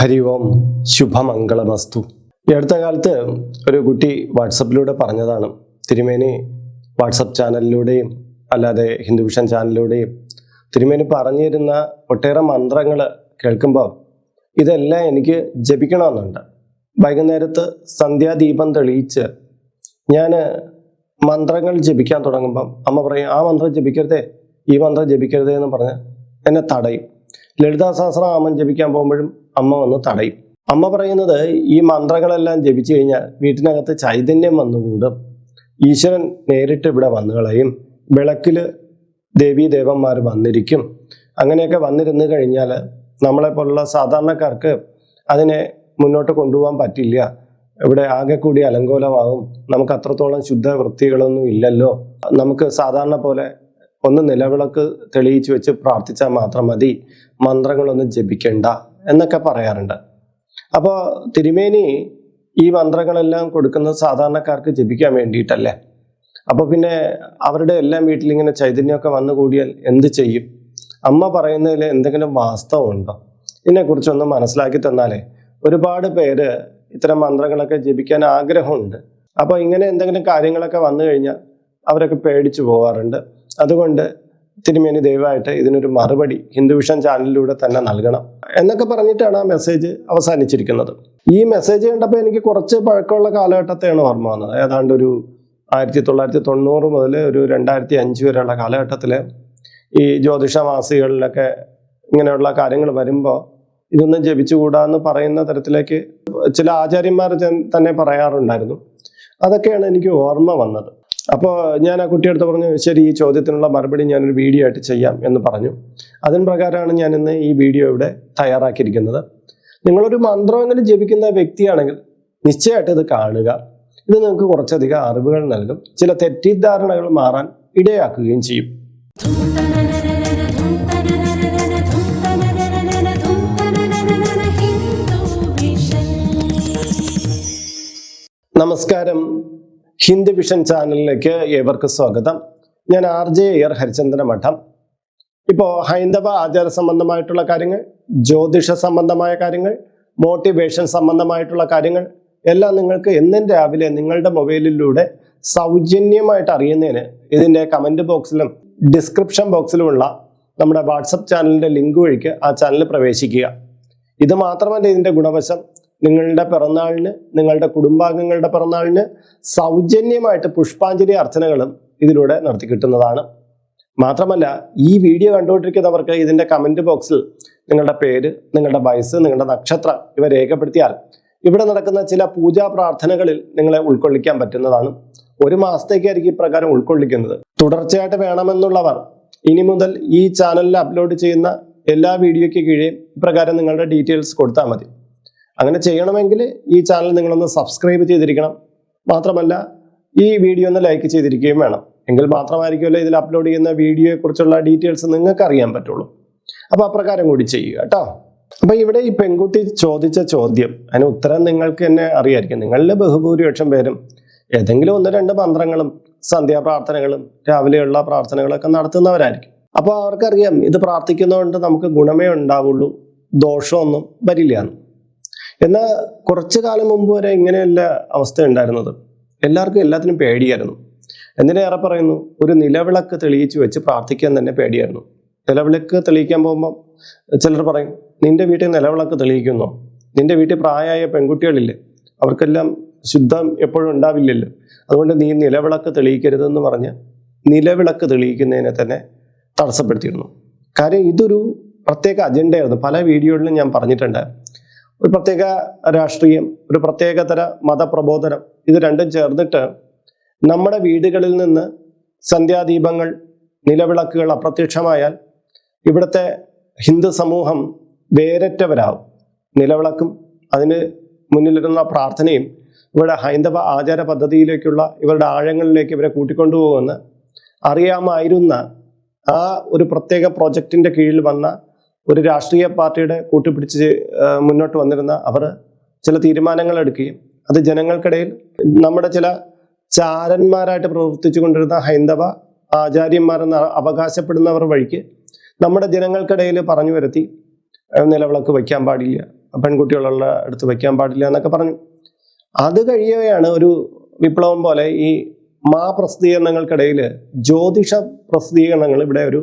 ഹരി ഓം ശുഭമംഗളമസ്തു. ഈ അടുത്ത കാലത്ത് ഒരു കുട്ടി വാട്സപ്പിലൂടെ പറഞ്ഞതാണ്. തിരുമേനി വാട്സപ്പ് ചാനലിലൂടെയും അല്ലാതെ ഹിന്ദുവിഷൻ ചാനലിലൂടെയും തിരുമേനി പറഞ്ഞിരുന്ന ഒട്ടേറെ മന്ത്രങ്ങൾ കേൾക്കുമ്പോൾ ഇതെല്ലാം എനിക്ക് ജപിക്കണമെന്നുണ്ട്. വൈകുന്നേരത്ത് സന്ധ്യാദീപം തെളിയിച്ച് ഞാൻ മന്ത്രങ്ങൾ ജപിക്കാൻ തുടങ്ങുമ്പം അമ്മ പറയും ആ മന്ത്രം ജപിക്കരുതേ ഈ മന്ത്രം ജപിക്കരുതേ എന്ന് പറഞ്ഞ് എന്നെ തടയും. ലളിതാ സഹസ്രനാമം ജപിക്കാൻ പോകുമ്പോഴും അമ്മ വന്ന് തടയും. അമ്മ പറയുന്നത് ഈ മന്ത്രങ്ങളെല്ലാം ജപിച്ചു കഴിഞ്ഞാൽ വീട്ടിനകത്ത് ചൈതന്യം വന്നുകൂടും. ഈശ്വരൻ നേരിട്ട് ഇവിടെ വന്നു കളയും. വിളക്കിൽ ദേവീ ദേവന്മാർ വന്നിരിക്കും. അങ്ങനെയൊക്കെ വന്നിരുന്നു കഴിഞ്ഞാൽ നമ്മളെപ്പോലുള്ള സാധാരണക്കാർക്ക് അതിനെ മുന്നോട്ട് കൊണ്ടുപോകാൻ പറ്റില്ല. ഇവിടെ ആകെ കൂടി അലങ്കോലമാകും. നമുക്ക് അത്രത്തോളം ശുദ്ധ വൃത്തികളൊന്നും ഇല്ലല്ലോ. നമുക്ക് സാധാരണ പോലെ ഒന്ന് നിലവിളക്ക് തെളിയിച്ചു വെച്ച് പ്രാർത്ഥിച്ചാൽ മാത്രം മതി. മന്ത്രങ്ങളൊന്നും ജപിക്കണ്ട എന്നൊക്കെ പറയാറുണ്ട്. അപ്പോൾ തിരുമേനി ഈ മന്ത്രങ്ങളെല്ലാം കൊടുക്കുന്നത് സാധാരണക്കാർക്ക് ജപിക്കാൻ വേണ്ടിയിട്ടല്ലേ? അപ്പോൾ പിന്നെ അവരുടെ എല്ലാം വീട്ടിലിങ്ങനെ ചൈതന്യമൊക്കെ വന്നു കൂടിയാൽ എന്ത് ചെയ്യും? അമ്മ പറയുന്നതിൽ എന്തെങ്കിലും വാസ്തവമുണ്ടോ ഇതിനെക്കുറിച്ചൊന്ന് മനസ്സിലാക്കി തന്നാലേ ഒരുപാട് പേര് ഇത്തരം മന്ത്രങ്ങളൊക്കെ ജപിക്കാൻ ആഗ്രഹമുണ്ട്. അപ്പോൾ ഇങ്ങനെ എന്തെങ്കിലും കാര്യങ്ങളൊക്കെ വന്നു കഴിഞ്ഞാൽ അവരൊക്കെ പേടിച്ചു പോകാറുണ്ട് അതുകൊണ്ട് തിരുമേനി ദയവായിട്ട് ഇതിനൊരു മറുപടി ഹിന്ദുവിഷൻ ചാനലിലൂടെ തന്നെ നൽകണം. എന്നൊക്കെ പറഞ്ഞിട്ടാണ് ആ മെസ്സേജ് അവസാനിച്ചിരിക്കുന്നത്. ഈ മെസ്സേജ് കണ്ടപ്പോൾ എനിക്ക് കുറച്ച് പഴക്കമുള്ള കാലഘട്ടത്തെയാണ് ഓർമ്മ വന്നത്. ഏതാണ്ട് ഒരു ആയിരത്തി തൊള്ളായിരത്തി തൊണ്ണൂറ് മുതൽ ഒരു രണ്ടായിരത്തി അഞ്ച് വരെയുള്ള കാലഘട്ടത്തിൽ ഈ ജ്യോതിഷ മാസികകളിലൊക്കെ ഇങ്ങനെയുള്ള കാര്യങ്ങൾ വരുമ്പോൾ ഇതൊന്നും ജപിച്ചുകൂടാന്ന് പറയുന്ന തരത്തിലേക്ക് ചില ആചാര്യന്മാർ തന്നെ പറയാറുണ്ടായിരുന്നു. അതൊക്കെയാണ് എനിക്ക് ഓർമ്മ വന്നത്. അപ്പോൾ ഞാൻ ആ കുട്ടിയെടുത്ത് പറഞ്ഞു ശരി ഈ ചോദ്യത്തിനുള്ള മറുപടി ഞാനൊരു വീഡിയോ ആയിട്ട് ചെയ്യാം എന്ന് പറഞ്ഞു. അതിന് പ്രകാരമാണ് ഞാൻ ഇന്ന് ഈ വീഡിയോ ഇവിടെ തയ്യാറാക്കിയിരിക്കുന്നത്. നിങ്ങളൊരു മന്ത്രമെങ്കിലും ജപിക്കുന്ന വ്യക്തിയാണെങ്കിൽ നിശ്ചയമായിട്ട് ഇത് കാണുക. ഇത് നിങ്ങൾക്ക് കുറച്ചധികം അറിവുകൾ നൽകും. ചില തെറ്റിദ്ധാരണകൾ മാറാൻ ഇടയാക്കുകയും ചെയ്യും. നമസ്കാരം. ഹിന്ദു വിഷൻ ചാനലിലേക്ക് ഏവർക്ക് സ്വാഗതം. ഞാൻ ആർ ജെ എയർ ഹരിചന്ദ്ര മഠം. ഇപ്പോൾ ഹൈന്ദവ ആചാര സംബന്ധമായിട്ടുള്ള കാര്യങ്ങൾ ജ്യോതിഷ സംബന്ധമായ കാര്യങ്ങൾ മോട്ടിവേഷൻ സംബന്ധമായിട്ടുള്ള കാര്യങ്ങൾ എല്ലാം നിങ്ങൾക്ക് എന്നും രാവിലെ നിങ്ങളുടെ മൊബൈലിലൂടെ സൗജന്യമായിട്ട് അറിയുന്നതിന് ഇതിന്റെ കമന്റ് ബോക്സിലും ഡിസ്ക്രിപ്ഷൻ ബോക്സിലുമുള്ള നമ്മുടെ വാട്സപ്പ് ചാനലിന്റെ ലിങ്ക് വഴിക്ക് ആ ചാനൽ പ്രവേശിക്കുക. ഇത് മാത്രമല്ല ഇതിന്റെ ഗുണവശം നിങ്ങളുടെ പിറന്നാളിന് നിങ്ങളുടെ കുടുംബാംഗങ്ങളുടെ പിറന്നാളിന് സൗജന്യമായിട്ട് പുഷ്പാഞ്ജലി അർച്ചനകളും ഇതിലൂടെ നടത്തി കിട്ടുന്നതാണ്. മാത്രമല്ല ഈ വീഡിയോ കണ്ടുകൊണ്ടിരിക്കുന്നവർക്ക് ഇതിന്റെ കമന്റ് ബോക്സിൽ നിങ്ങളുടെ പേര് നിങ്ങളുടെ വയസ്സ് നിങ്ങളുടെ നക്ഷത്രം ഇവ രേഖപ്പെടുത്തിയാൽ ഇവിടെ നടക്കുന്ന ചില പൂജാ പ്രാർത്ഥനകളിൽ നിങ്ങളെ ഉൾക്കൊള്ളിക്കാൻ പറ്റുന്നതാണ്. ഒരു മാസത്തേക്കായിരിക്കും ഇപ്രകാരം ഉൾക്കൊള്ളിക്കുന്നത്. തുടർച്ചയായിട്ട് വേണമെന്നുള്ളവർ ഇനി മുതൽ ഈ ചാനലിൽ അപ്ലോഡ് ചെയ്യുന്ന എല്ലാ വീഡിയോയ്ക്ക് കീഴേ ഇപ്രകാരം നിങ്ങളുടെ ഡീറ്റെയിൽസ് കൊടുത്താൽ മതി. അങ്ങനെ ചെയ്യണമെങ്കിൽ ഈ ചാനൽ നിങ്ങളൊന്ന് സബ്സ്ക്രൈബ് ചെയ്തിരിക്കണം. മാത്രമല്ല ഈ വീഡിയോ ഒന്ന് ലൈക്ക് ചെയ്തിരിക്കുകയും വേണം. എങ്കിൽ മാത്രമായിരിക്കുമല്ലോ ഇതിൽ അപ്ലോഡ് ചെയ്യുന്ന വീഡിയോയെക്കുറിച്ചുള്ള ഡീറ്റെയിൽസ് നിങ്ങൾക്ക് അറിയാൻ പറ്റുള്ളൂ. അപ്പോൾ അപ്രകാരം കൂടി ചെയ്യുക കേട്ടോ. അപ്പോൾ ഇവിടെ ഈ പെൺകുട്ടി ചോദിച്ച ചോദ്യം അതിന് ഉത്തരം നിങ്ങൾക്ക് തന്നെ അറിയായിരിക്കും. നിങ്ങളിൽ ബഹുഭൂരിപക്ഷം പേരും ഏതെങ്കിലും ഒന്ന് രണ്ട് മന്ത്രങ്ങളും സന്ധ്യാപ്രാർത്ഥനകളും രാവിലെയുള്ള പ്രാർത്ഥനകളൊക്കെ നടത്തുന്നവരായിരിക്കും. അപ്പോൾ അവർക്കറിയാം ഇത് പ്രാർത്ഥിക്കുന്നതുകൊണ്ട് നമുക്ക് ഗുണമേ ഉണ്ടാവുള്ളൂ ദോഷമൊന്നും വരില്ല എന്ന്. എന്നാൽ കുറച്ചു കാലം മുമ്പ് വരെ ഇങ്ങനെയല്ല അവസ്ഥ ഉണ്ടായിരുന്നത്. എല്ലാവർക്കും എല്ലാത്തിനും പേടിയായിരുന്നു. എന്തിനേറെ പറയുന്നു? ഒരു നിലവിളക്ക് തെളിയിച്ചു വെച്ച് പ്രാർത്ഥിക്കാൻ തന്നെ പേടിയായിരുന്നു. നിലവിളക്ക് തെളിയിക്കാൻ പോകുമ്പോൾ ചിലർ പറയും നിന്റെ വീട്ടിൽ നിലവിളക്ക് തെളിയിക്കുന്നു. നിന്റെ വീട്ടിൽ പ്രായമായ പെൺകുട്ടികളില്ലേ? അവർക്കെല്ലാം ശുദ്ധം എപ്പോഴും ഉണ്ടാവില്ലല്ലോ. അതുകൊണ്ട് നീ നിലവിളക്ക് തെളിയിക്കരുതെന്ന് പറഞ്ഞ് നിലവിളക്ക് തെളിയിക്കുന്നതിനെ തന്നെ തടസ്സപ്പെടുത്തിയിരുന്നു. കാര്യം ഇതൊരു പ്രത്യേക അജണ്ടയായിരുന്നു. പല വീഡിയോകളിലും ഞാൻ പറഞ്ഞിട്ടുണ്ട്. ഒരു പ്രത്യേക രാഷ്ട്രീയം ഒരു പ്രത്യേകതര മതപ്രബോധനം ഇത് രണ്ടും ചേർന്നിട്ട് നമ്മുടെ വീടുകളിൽ നിന്ന് സന്ധ്യാദീപങ്ങൾ നിലവിളക്കുകൾ അപ്രത്യക്ഷമായാൽ ഇവിടുത്തെ ഹിന്ദു സമൂഹം വേരറ്റവരാകും. നിലവിളക്കും അതിന് മുന്നിലിരുന്ന പ്രാർത്ഥനയും ഇവിടെ ഹൈന്ദവ ആചാര പദ്ധതിയിലേക്കുള്ള ഇവരുടെ ആഴങ്ങളിലേക്ക് ഇവരെ കൂട്ടിക്കൊണ്ടുപോകുമെന്ന് അറിയാമായിരുന്ന ആ ഒരു പ്രത്യേക പ്രോജക്റ്റിന്റെ കീഴിൽ വന്ന ഒരു രാഷ്ട്രീയ പാർട്ടിയുടെ കൂട്ടുപിടിച്ച് മുന്നോട്ട് വന്നിരുന്ന അവർ ചില തീരുമാനങ്ങൾ എടുക്കുകയും അത് ജനങ്ങൾക്കിടയിൽ നമ്മുടെ ചില ചാരന്മാരായിട്ട് പ്രവർത്തിച്ചു കൊണ്ടിരുന്ന ഹൈന്ദവ ആചാര്യന്മാരെന്ന് അവകാശപ്പെടുന്നവർ വഴിക്ക് നമ്മുടെ ജനങ്ങൾക്കിടയിൽ പറഞ്ഞു വരുത്തി നിലവിളക്ക് വയ്ക്കാൻ പാടില്ല പെൺകുട്ടികളുള്ള അടുത്ത് വയ്ക്കാൻ പാടില്ല എന്നൊക്കെ പറഞ്ഞു. അത് കഴിയവെയാണ് ഒരു വിപ്ലവം പോലെ ഈ മാ പ്രസിദ്ധീകരണങ്ങൾക്കിടയിൽ ജ്യോതിഷ പ്രസിദ്ധീകരണങ്ങൾ ഇവിടെ ഒരു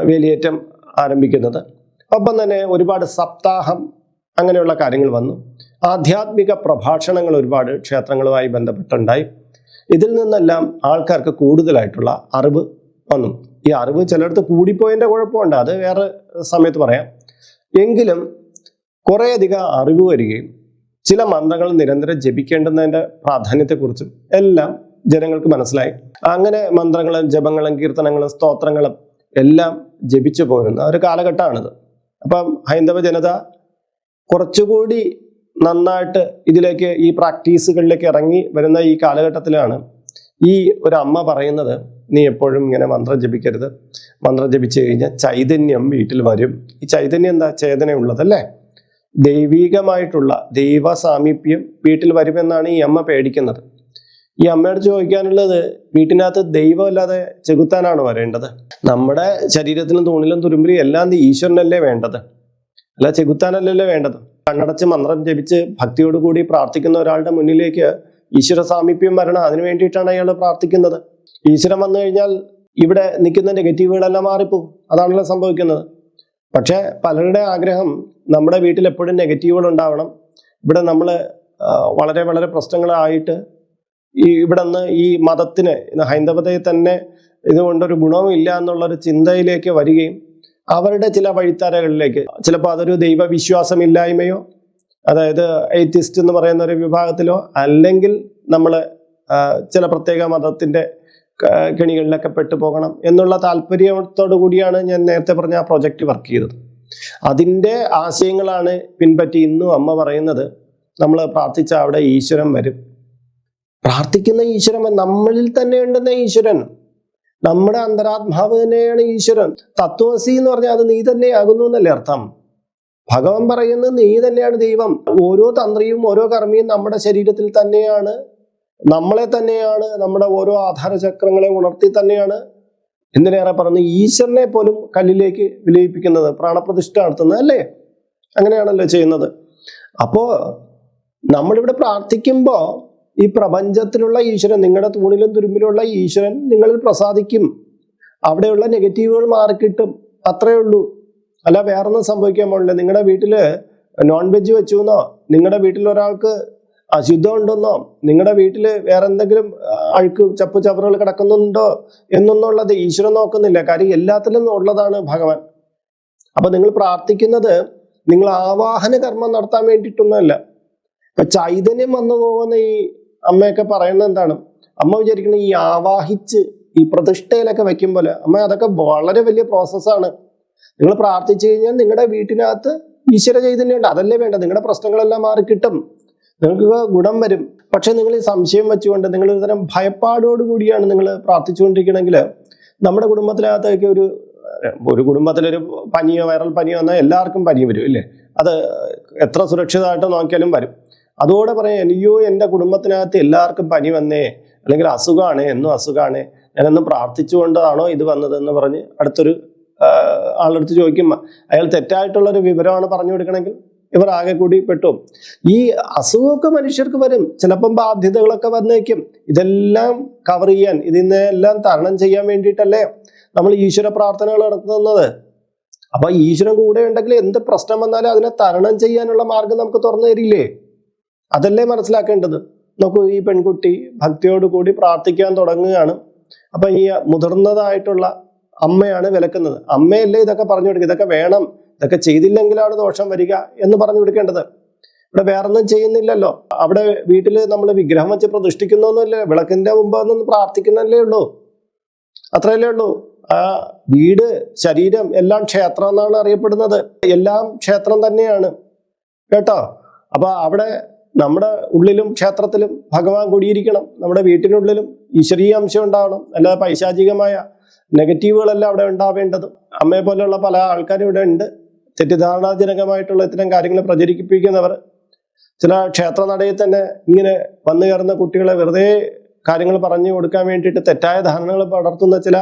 വേലിയേറ്റം ആരംഭിക്കുന്നത്. ഒപ്പം തന്നെ ഒരുപാട് സപ്താഹം അങ്ങനെയുള്ള കാര്യങ്ങൾ വന്നു. ആധ്യാത്മിക പ്രഭാഷണങ്ങൾ ഒരുപാട് ക്ഷേത്രങ്ങളുമായി ബന്ധപ്പെട്ടുണ്ടായി. ഇതിൽ നിന്നെല്ലാം ആൾക്കാർക്ക് കൂടുതലായിട്ടുള്ള അറിവ് വന്നു. ഈ അറിവ് ചിലയിടത്ത് കൂടിപ്പോയതിന്റെ കുഴപ്പമുണ്ട്. അത് വേറെ സമയത്ത് പറയാം. എങ്കിലും കുറേയധികം അറിവ് വരികയും ചില മന്ത്രങ്ങൾ നിരന്തരം ജപിക്കേണ്ടുന്നതിന്റെ പ്രാധാന്യത്തെക്കുറിച്ചും എല്ലാം ജനങ്ങൾക്ക് മനസ്സിലായി. അങ്ങനെ മന്ത്രങ്ങളും ജപങ്ങളും കീർത്തനങ്ങളും സ്തോത്രങ്ങളും എല്ലാം ജപിച്ചു പോരുന്ന ഒരു കാലഘട്ടമാണിത്. അപ്പം ഹൈന്ദവ ജനത കുറച്ചുകൂടി നന്നായിട്ട് ഇതിലേക്ക് ഈ പ്രാക്ടീസുകളിലേക്ക് ഇറങ്ങി വരുന്ന ഈ കാലഘട്ടത്തിലാണ് ഈ ഒരു അമ്മ പറയുന്നത് നീ എപ്പോഴും ഇങ്ങനെ മന്ത്രം ജപിക്കരുത്. മന്ത്രം ജപിച്ചു കഴിഞ്ഞാൽ ചൈതന്യം വീട്ടിൽ വരും. ഈ ചൈതന്യം എന്താ? ചേതനയുള്ളതല്ലേ ദൈവീകമായിട്ടുള്ള ദൈവ സാമീപ്യം വീട്ടിൽ വരുമെന്നാണ് ഈ അമ്മ പേടിക്കുന്നത്. ഈ അമ്മയോട് ചോദിക്കാനുള്ളത് വീട്ടിനകത്ത് ദൈവമല്ലാതെ ചെകുത്താനാണ് വരേണ്ടത്? നമ്മുടെ ശരീരത്തിലും തൂണിലും തുരുമ്പിലും എല്ലാം ഈശ്വരനല്ലേ വേണ്ടത്? അല്ല ചെകുത്താനല്ലല്ലേ വേണ്ടത്? കണ്ണടച്ച് മന്ത്രം ജപിച്ച് ഭക്തിയോടുകൂടി പ്രാർത്ഥിക്കുന്ന ഒരാളുടെ മുന്നിലേക്ക് ഈശ്വര സാമീപ്യം വരണം. അതിനു വേണ്ടിയിട്ടാണ് അയാൾ പ്രാർത്ഥിക്കുന്നത്. ഈശ്വരൻ വന്നു കഴിഞ്ഞാൽ ഇവിടെ നിൽക്കുന്ന നെഗറ്റീവുകളെല്ലാം മാറിപ്പോകും. അതാണല്ലോ സംഭവിക്കുന്നത്. പക്ഷേ പലരുടെ ആഗ്രഹം നമ്മുടെ വീട്ടിൽ എപ്പോഴും നെഗറ്റീവുകൾ ഉണ്ടാവണം. ഇവിടെ നമ്മൾ വളരെ വളരെ പ്രശ്നങ്ങളായിട്ട് ഈ ഇവിടെ നിന്ന് ഈ മതത്തിന് ഹൈന്ദവതയെ തന്നെ ഇതുകൊണ്ടൊരു ഗുണവും ഇല്ല എന്നുള്ളൊരു ചിന്തയിലേക്ക് വരികയും അവരുടെ ചില വഴിത്താരകളിലേക്ക് ചിലപ്പോൾ അതൊരു ദൈവവിശ്വാസമില്ലായ്മയോ അതായത് എയ്ത്തിസ്റ്റ് എന്ന് പറയുന്ന ഒരു വിഭാഗത്തിലോ അല്ലെങ്കിൽ നമ്മൾ ചില പ്രത്യേക മതത്തിന്റെ കെണികളിലൊക്കെ പെട്ടുപോകണം എന്നുള്ള താല്പര്യത്തോടു കൂടിയാണ് ഞാൻ നേരത്തെ പറഞ്ഞ ആ പ്രൊജക്റ്റ് വർക്ക് ചെയ്തത്. അതിന്റെ ആശയങ്ങളാണ് പിൻപറ്റി ഇന്നും അമ്മ പറയുന്നത്. നമ്മൾ പ്രാർത്ഥിച്ച അവിടെ ഈശ്വരൻ വരും. പ്രാർത്ഥിക്കുന്ന ഈശ്വരൻ നമ്മളിൽ തന്നെ ഉണ്ടെന്ന ഈശ്വരൻ. നമ്മുടെ അന്തരാത്മാവ് തന്നെയാണ് ഈശ്വരൻ. തത്വസി എന്ന് പറഞ്ഞാൽ അത് നീ തന്നെയാകുന്നു എന്നല്ലേ അർത്ഥം? ഭഗവാൻ പറയുന്നത് നീ തന്നെയാണ് ദൈവം. ഓരോ തന്ത്രിയും ഓരോ കർമ്മിയും നമ്മുടെ ശരീരത്തിൽ തന്നെയാണ്. നമ്മളെ തന്നെയാണ്. നമ്മുടെ ഓരോ ആധാര ചക്രങ്ങളെ ഉണർത്തി തന്നെയാണ്. എന്തിനേറെ പറഞ്ഞു ഈശ്വരനെ പോലും കല്ലിലേക്ക് വിലയിപ്പിക്കുന്നത് പ്രാണപ്രതിഷ്ഠ നടത്തുന്നത് അല്ലേ? അങ്ങനെയാണല്ലോ ചെയ്യുന്നത്. അപ്പോ നമ്മളിവിടെ പ്രാർത്ഥിക്കുമ്പോൾ ഈ പ്രപഞ്ചത്തിലുള്ള ഈശ്വരൻ നിങ്ങളുടെ തൂണിലും തുരുമ്പിലുള്ള ഈശ്വരൻ നിങ്ങളിൽ പ്രസാദിക്കും. അവിടെയുള്ള നെഗറ്റീവുകൾ മാറിക്കിട്ടും അത്രേ ഉള്ളൂ. അല്ല വേറൊന്നും സംഭവിക്കാൻ പാടില്ല. നിങ്ങളുടെ വീട്ടിൽ നോൺ വെജ് വെച്ചു എന്നോ നിങ്ങളുടെ വീട്ടിൽ ഒരാൾക്ക് അശുദ്ധം ഉണ്ടെന്നോ നിങ്ങളുടെ വീട്ടിൽ വേറെ എന്തെങ്കിലും അഴുക്ക് ചപ്പ് ചവറുകൾ കിടക്കുന്നുണ്ടോ എന്നൊന്നുള്ളത് ഈശ്വരൻ നോക്കുന്നില്ല. കാര്യം എല്ലാത്തിലും ഉള്ളതാണ് ഭഗവാൻ. അപ്പൊ നിങ്ങൾ പ്രാർത്ഥിക്കുന്നത് നിങ്ങൾ ആവാഹന കർമ്മം നടത്താൻ വേണ്ടിയിട്ടൊന്നുമല്ല. ഇപ്പൊ ചൈതന്യം വന്നു പോകുന്ന ഈ അമ്മയൊക്കെ പറയുന്നത് എന്താണ്? അമ്മ വിചാരിക്കുന്ന ഈ ആവാഹിച്ച് ഈ പ്രതിഷ്ഠയിലൊക്കെ വെക്കും പോലെ അമ്മ അതൊക്കെ വളരെ വലിയ പ്രോസസ്സാണ് നിങ്ങൾ പ്രാർത്ഥിച്ചു കഴിഞ്ഞാൽ നിങ്ങളുടെ വീട്ടിനകത്ത് ഈശ്വര ചൈതന്യം ഉണ്ട്. അതല്ലേ വേണ്ട നിങ്ങളുടെ പ്രശ്നങ്ങളെല്ലാം മാറി കിട്ടും. നിങ്ങൾക്ക് ഗുണം വരും. പക്ഷെ നിങ്ങൾ ഈ സംശയം വെച്ചുകൊണ്ട് നിങ്ങൾ ഒരുതരം ഭയപ്പാടോടുകൂടിയാണ് ഭയപ്പാടോട് കൂടിയാണ് നിങ്ങൾ പ്രാർത്ഥിച്ചുകൊണ്ടിരിക്കണമെങ്കിൽ നമ്മുടെ കുടുംബത്തിനകത്തേക്ക് ഒരു ഒരു കുടുംബത്തിലൊരു പനിയോ വൈറൽ പനിയോ എന്നാൽ എല്ലാവർക്കും പനി വരും ഇല്ലേ? അത് എത്ര സുരക്ഷിതമായിട്ട് നോക്കിയാലും വരും. അതോടെ പറയാം അയ്യോ എന്റെ കുടുംബത്തിനകത്ത് എല്ലാവർക്കും പനി വന്നേ അല്ലെങ്കിൽ അസുഖമാണ് എന്നും അസുഖമാണ് ഞാനൊന്നും പ്രാർത്ഥിച്ചുകൊണ്ടാണോ ഇത് വന്നതെന്ന് പറഞ്ഞ് അടുത്തൊരു ആളെടുത്ത് ചോദിക്കും. അയാൾ തെറ്റായിട്ടുള്ള ഒരു വിവരമാണ് പറഞ്ഞു കൊടുക്കണമെങ്കിൽ ഇവർ ആകെ കൂടി പെട്ടു. ഈ അസുഖമൊക്കെ മനുഷ്യർക്ക് വരും. ചിലപ്പം ബാധ്യതകളൊക്കെ വന്നേക്കും. ഇതെല്ലാം കവർ ചെയ്യാൻ ഇതിനെല്ലാം തരണം ചെയ്യാൻ വേണ്ടിയിട്ടല്ലേ നമ്മൾ ഈശ്വര പ്രാർത്ഥനകൾ നടത്തുന്നത്. അപ്പൊ ഈശ്വരൻ കൂടെ ഉണ്ടെങ്കിൽ എന്ത് പ്രശ്നം വന്നാലും അതിനെ തരണം ചെയ്യാനുള്ള മാർഗം നമുക്ക് തുറന്നു തരില്ലേ? അതല്ലേ മനസ്സിലാക്കേണ്ടത്? നോക്കൂ ഈ പെൺകുട്ടി ഭക്തിയോടുകൂടി പ്രാർത്ഥിക്കാൻ തുടങ്ങുകയാണ്. അപ്പൊ ഈ മുതിർന്നതായിട്ടുള്ള അമ്മയാണ് വിലക്കുന്നത്. അമ്മയല്ലേ ഇതൊക്കെ പറഞ്ഞു കൊടുക്കുക? ഇതൊക്കെ വേണം. ഇതൊക്കെ ചെയ്തില്ലെങ്കിലാണ് ദോഷം വരിക എന്ന് പറഞ്ഞു കൊടുക്കേണ്ടത്. ഇവിടെ വേറൊന്നും ചെയ്യുന്നില്ലല്ലോ. അവിടെ വീട്ടിൽ നമ്മൾ വിഗ്രഹം വെച്ച് പ്രതിഷ്ഠിക്കുന്നൊന്നുമില്ല? വിളക്കിന്റെ മുമ്പ് ഒന്നും പ്രാർത്ഥിക്കുന്നല്ലേ ഉള്ളൂ. അത്രയല്ലേ ഉള്ളൂ. ആ വീട് ശരീരം എല്ലാം ക്ഷേത്രം എന്നാണ് അറിയപ്പെടുന്നത്. എല്ലാം ക്ഷേത്രം തന്നെയാണ്. കേട്ടോ? അപ്പൊ അവിടെ നമ്മുടെ ഉള്ളിലും ക്ഷേത്രത്തിലും ഭഗവാൻ കുടിയിരിക്കണം. നമ്മുടെ വീട്ടിനുള്ളിലും ഈശ്വരീയ അംശം ഉണ്ടാവണം. അല്ലാതെ പൈശാചികമായ നെഗറ്റീവുകളല്ല അവിടെ ഉണ്ടാവേണ്ടത്. അമ്മയെ പോലെയുള്ള പല ആൾക്കാരും ഇവിടെ ഉണ്ട്. തെറ്റിദ്ധാരണാജനകമായിട്ടുള്ള ഇത്തരം കാര്യങ്ങൾ പ്രചരിപ്പിക്കുന്നവർ. ചില ക്ഷേത്ര നടയിൽ തന്നെ ഇങ്ങനെ വന്നു കയറുന്ന കുട്ടികളെ വെറുതെ കാര്യങ്ങൾ പറഞ്ഞു കൊടുക്കാൻ വേണ്ടിയിട്ട് തെറ്റായ ധാരണകൾ പടർത്തുന്ന ചില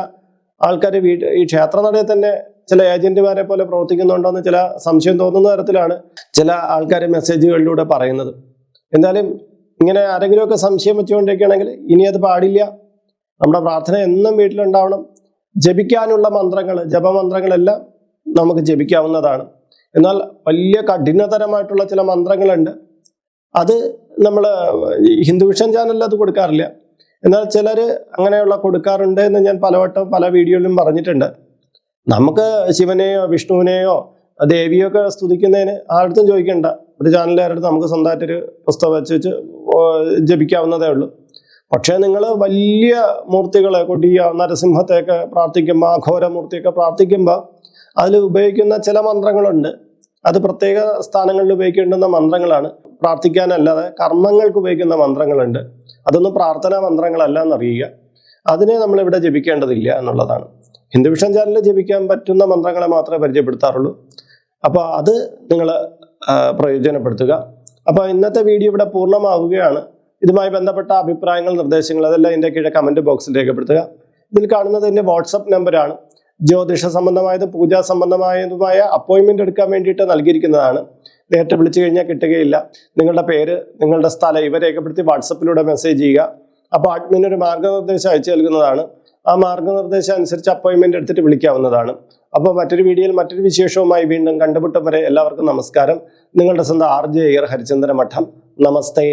ആൾക്കാർ വീട്ട് ഈ ക്ഷേത്ര നടയിൽ തന്നെ ചില ഏജന്റുമാരെ പോലെ പ്രവർത്തിക്കുന്നുണ്ടോ എന്ന് ചില സംശയം തോന്നുന്ന തരത്തിലാണ് ചില ആൾക്കാർ മെസ്സേജുകളിലൂടെ പറയുന്നത്. എന്തായാലും ഇങ്ങനെ ആരെങ്കിലുമൊക്കെ സംശയം വെച്ചുകൊണ്ടിരിക്കുകയാണെങ്കിൽ ഇനി അത് പാടില്ല. നമ്മുടെ പ്രാർത്ഥന എന്നും വീട്ടിലുണ്ടാവണം. ജപിക്കാനുള്ള മന്ത്രങ്ങൾ ജപമന്ത്രങ്ങളെല്ലാം നമുക്ക് ജപിക്കാവുന്നതാണ്. എന്നാൽ വലിയ കഠിനതരമായിട്ടുള്ള ചില മന്ത്രങ്ങളുണ്ട്. അത് നമ്മൾ ഹിന്ദു വിഷൻ ചാനലിൽ അത് കൊടുക്കാറില്ല. എന്നാൽ ചിലർ അങ്ങനെയുള്ള കൊടുക്കാറുണ്ട് എന്ന് ഞാൻ പലവട്ടം പല വീഡിയോയിലും പറഞ്ഞിട്ടുണ്ട്. നമുക്ക് ശിവനെയോ വിഷ്ണുവിനെയോ ദേവിയൊക്കെ സ്തുതിക്കുന്നതിന് ആരുടെ ചോദിക്കണ്ട. ഒരു ചാനലുകാരുടെ നമുക്ക് സ്വന്തമായിട്ടൊരു പുസ്തകം വെച്ച് വെച്ച് ജപിക്കാവുന്നതേ ഉള്ളൂ. പക്ഷേ നിങ്ങൾ വലിയ മൂർത്തികളെ കൊടിയ നരസിംഹത്തെയൊക്കെ പ്രാർത്ഥിക്കുമ്പോൾ ആഘോര മൂർത്തിയൊക്കെ പ്രാർത്ഥിക്കുമ്പോൾ അതിൽ ഉപയോഗിക്കുന്ന ചില മന്ത്രങ്ങളുണ്ട്. അത് പ്രത്യേക സ്ഥാനങ്ങളിൽ ഉപയോഗിക്കേണ്ടുന്ന മന്ത്രങ്ങളാണ്. പ്രാർത്ഥിക്കാനല്ലാതെ കർമ്മങ്ങൾക്ക് ഉപയോഗിക്കുന്ന മന്ത്രങ്ങളുണ്ട്. അതൊന്നും പ്രാർത്ഥനാ മന്ത്രങ്ങളല്ല എന്നറിയുക അതിനെ നമ്മൾ ഇവിടെ ജപിക്കേണ്ടതില്ല എന്നുള്ളതാണ്. ഹിന്ദുവിഷൻ ചാനലിൽ ജപിക്കാൻ പറ്റുന്ന മന്ത്രങ്ങളെ മാത്രമേ പരിചയപ്പെടുത്താറുള്ളൂ. അപ്പോൾ അത് നിങ്ങൾ പ്രയോജനപ്പെടുത്തുക. അപ്പോൾ ഇന്നത്തെ വീഡിയോ ഇവിടെ പൂർണമാവുകയാണ്. ഇതുമായി ബന്ധപ്പെട്ട അഭിപ്രായങ്ങൾ നിർദ്ദേശങ്ങൾ അതെല്ലാം എന്റെ കീഴെ കമന്റ് ബോക്സിൽ രേഖപ്പെടുത്തുക. ഇതിൽ കാണുന്നത് എന്റെ വാട്സപ്പ് നമ്പറാണ് ജ്യോതിഷ സംബന്ധമായതും പൂജാ സംബന്ധമായതുമായ അപ്പോയിൻമെന്റ് എടുക്കാൻ വേണ്ടിയിട്ട് നൽകിയിരിക്കുന്നതാണ്. നേരിട്ട് വിളിച്ചു കഴിഞ്ഞാൽ കിട്ടുകയില്ല. നിങ്ങളുടെ പേര് നിങ്ങളുടെ സ്ഥലം ഇവ രേഖപ്പെടുത്തി വാട്സപ്പിലൂടെ മെസ്സേജ് ചെയ്യുക. അപ്പോൾ അഡ്മിൻ ഒരു മാർഗനിർദ്ദേശം അയച്ചു നൽകുന്നതാണ്. ആ മാർഗനിർദ്ദേശം അനുസരിച്ച് അപ്പോയിൻമെന്റ് എടുത്തിട്ട് വിളിക്കാവുന്നതാണ്. അപ്പോൾ മറ്റൊരു വീഡിയോയിൽ മറ്റൊരു വിശേഷവുമായി വീണ്ടും കണ്ടുമുട്ടും വരെ എല്ലാവർക്കും നമസ്കാരം. നിങ്ങളുടെ സ്വന്തം ആർ ജെ അയ്യർ ഹരിചന്ദ്ര മഠം നമസ്തേ.